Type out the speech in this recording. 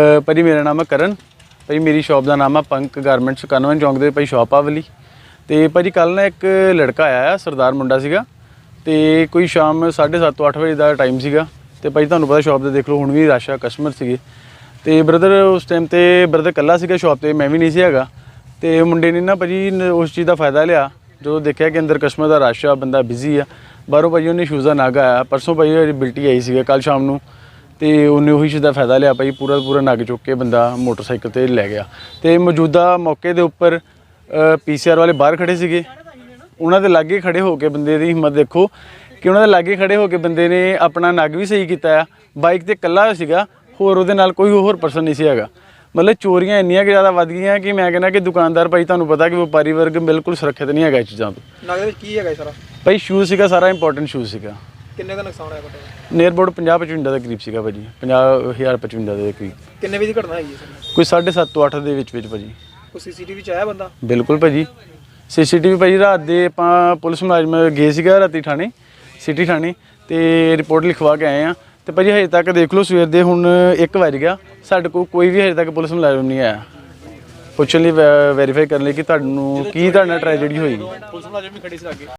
ਅ, ਭਾਜੀ ਮੇਰਾ ਨਾਮ ਹੈ ਕਰਨ। ਭਾਜੀ ਮੇਰੀ ਸ਼ਾਪ ਦਾ ਨਾਮ ਹੈ ਪੰਕ ਗਾਰਮੈਂਟਸ ਕਨਵਨ ਚੌਂਕ ਦੇ ਭਾਈ ਸ਼ਾਪ ਆ ਵਾਲੀ ਤੇ ਭਾਜੀ ਕੱਲ ਨਾ ਇੱਕ ਲੜਕਾ ਆਇਆ ਸਰਦਾਰ ਮੁੰਡਾ ਸੀਗਾ। ਤੇ ਕੋਈ ਸ਼ਾਮ 7:30 ਤੋਂ 8 ਵਜੇ ਦਾ ਟਾਈਮ ਸੀਗਾ। ਤੇ ਭਾਈ ਤੁਹਾਨੂੰ ਪਤਾ ਸ਼ਾਪ ਤੇ ਦੇਖ ਲਓ ਹੁਣ ਵੀ ਰਸ਼ ਆ ਕਸਟਮਰ ਸੀਗੇ। ਤੇ ਬ੍ਰਦਰ ਉਸ ਟਾਈਮ ਤੇ ਬ੍ਰਦਰ ਕੱਲਾ ਸੀਗਾ ਸ਼ਾਪ ਤੇ ਮੈਂ ਵੀ ਨਹੀਂ ਸੀ ਹੈਗਾ। ਤੇ ਮੁੰਡੇ ਨੇ ਨਾ ਭਾਜੀ ਨ- ਉਸ ਚੀਜ਼ ਦਾ ਫਾਇਦਾ ਲਿਆ। ਜਦੋਂ ਦੇਖਿਆ ਕਿ ਅੰਦਰ ਕਸਟਮਰ ਦਾ ਰਸ਼ ਆ ਬੰਦਾ ਬਿਜ਼ੀ ਆ ਬਾਹਰੋਂ ਭਾਜੀ ਉਹਨੇ ਸ਼ੂਜ਼ ਦਾ ਨਾਗਾ ਆਇਆ। ਪਰਸੋਂ ਭਾਜੀ ਉਹਦੀ ਬਿਲਟੀ ਆਈ ਸੀਗਾ ਕੱਲ ਸ਼ਾਮ ਨੂੰ। ਤੇ ਉਹਨੇ ਉਹੀ ਚੀਜ਼ ਦਾ ਫਾਇਦਾ ਲਿਆ ਭਾਈ ਪੂਰਾ ਪੂਰਾ ਨਗ ਚੁੱਕ ਕੇ ਬੰਦਾ ਮੋਟਰਸਾਈਕਲ ਤੇ ਲੈ ਗਿਆ। ਤੇ ਮੌਜੂਦਾ ਮੌਕੇ ਦੇ ਉੱਪਰ ਪੀਸੀਆਰ ਵਾਲੇ ਬਾਹਰ ਖੜੇ ਸੀਗੇ। ਉਹਨਾਂ ਦੇ ਲਾਗੇ ਖੜੇ ਹੋ ਕੇ ਬੰਦੇ ਦੀ ਹਿੰਮਤ ਦੇਖੋ ਕਿ ਉਹਨਾਂ ਦੇ ਲਾਗੇ ਖੜੇ ਹੋ ਕੇ ਬੰਦੇ ਨੇ ਆਪਣਾ ਨਗ ਵੀ ਸਹੀ ਕੀਤਾ ਆ। ਬਾਈਕ ਤੇ ਇਕੱਲਾ ਸੀਗਾ ਹੋਰ ਉਹਦੇ ਨਾਲ ਕੋਈ ਹੋਰ ਪਰਸਨ ਨਹੀਂ ਸੀ ਹੈਗਾ। ਮਤਲਬ ਚੋਰੀਆਂ ਇੰਨੀਆਂ ਕਿ ਜ਼ਿਆਦਾ ਵੱਧ ਗਈਆਂ ਕਿ ਮੈਂ ਕਹਿੰਦਾ ਕਿ ਦੁਕਾਨਦਾਰ ਭਾਈ ਤੁਹਾਨੂੰ ਪਤਾ ਕਿ ਵਪਾਰੀ ਵਰਗ ਬਿਲਕੁਲ ਸੁਰੱਖਿਅਤ ਨਹੀਂ ਹੈਗਾ ਇਹ ਚੀਜ਼ਾਂ ਤੋਂ। ਵਿੱਚ ਕੀ ਹੈਗਾ ਸਾਰਾ? ਭਾਈ ਸ਼ੂਜ਼ ਸੀਗਾ ਸਾਰਾ ਇੰਪੋਰਟੈਂਟ ਸ਼ੂਜ਼ ਸੀਗਾ। ਕਿੰਨੇ ਦਾ ਨੁਕਸਾਨ ਹੋਇਆ ਤੁਹਾਡਾ ਨੀਅਰ ਅਬਾਊਟ 50 55 ਦੇ ਕਰੀਬ ਸੀਗਾ ਭਾਜੀ 50000 55 ਦੇ ਕਰੀਬ। ਕਿੰਨੇ ਵਜੇ ਦੀ ਘਟਨਾ ਹੈਗੀ ਹੈ ਕੋਈ 7.5 ਤੋਂ 8 ਦੇ ਵਿੱਚ ਵਿੱਚ ਭਾਜੀ। ਕੋਈ ਸੀਸੀਟੀਵੀ ਚ ਆਇਆ ਬੰਦਾ? ਬਿਲਕੁਲ ਭਾਜੀ। ਸੀਸੀਟੀਵੀ ਭਾਜੀ ਰਾਤ ਦੇ ਆਪਾਂ ਪੁਲਿਸ ਮੁਲਾਜ਼ਮ ਗਏ ਸੀਗਾ ਰਾਤੀ ਥਾਣੇ ਸਿਟੀ ਥਾਣੇ ਤੇ ਰਿਪੋਰਟ ਲਿਖਵਾ ਕੇ ਆਏ ਆ। ਤੇ ਭਾਜੀ ਹਜੇ ਤੱਕ ਦੇਖ ਲਓ ਸਵੇਰ ਦੇ ਹੁਣ 1 ਵਜ ਗਿਆ। ਸਾਡੇ ਕੋਲ ਕੋਈ ਵੀ ਹਜੇ ਤੱਕ ਪੁਲਿਸ ਮੁਲਾਜ਼ਮ ਨਹੀਂ ਆਇਆ। ਪੁੱਛਣ ਲਈ ਵੈਰੀਫਾਈ ਕਰਨ ਲਈ ਕਿ ਤੁਹਾਨੂੰ ਕੀ ਤੁਹਾਡਾ ਟ੍ਰੈਜੇਡੀ ਹੋਈ ਪੁਲਿਸ ਮੁਲਾਜ਼ਮ ਵੀ ਖੜੀ ਸੀ ਅੱਗੇ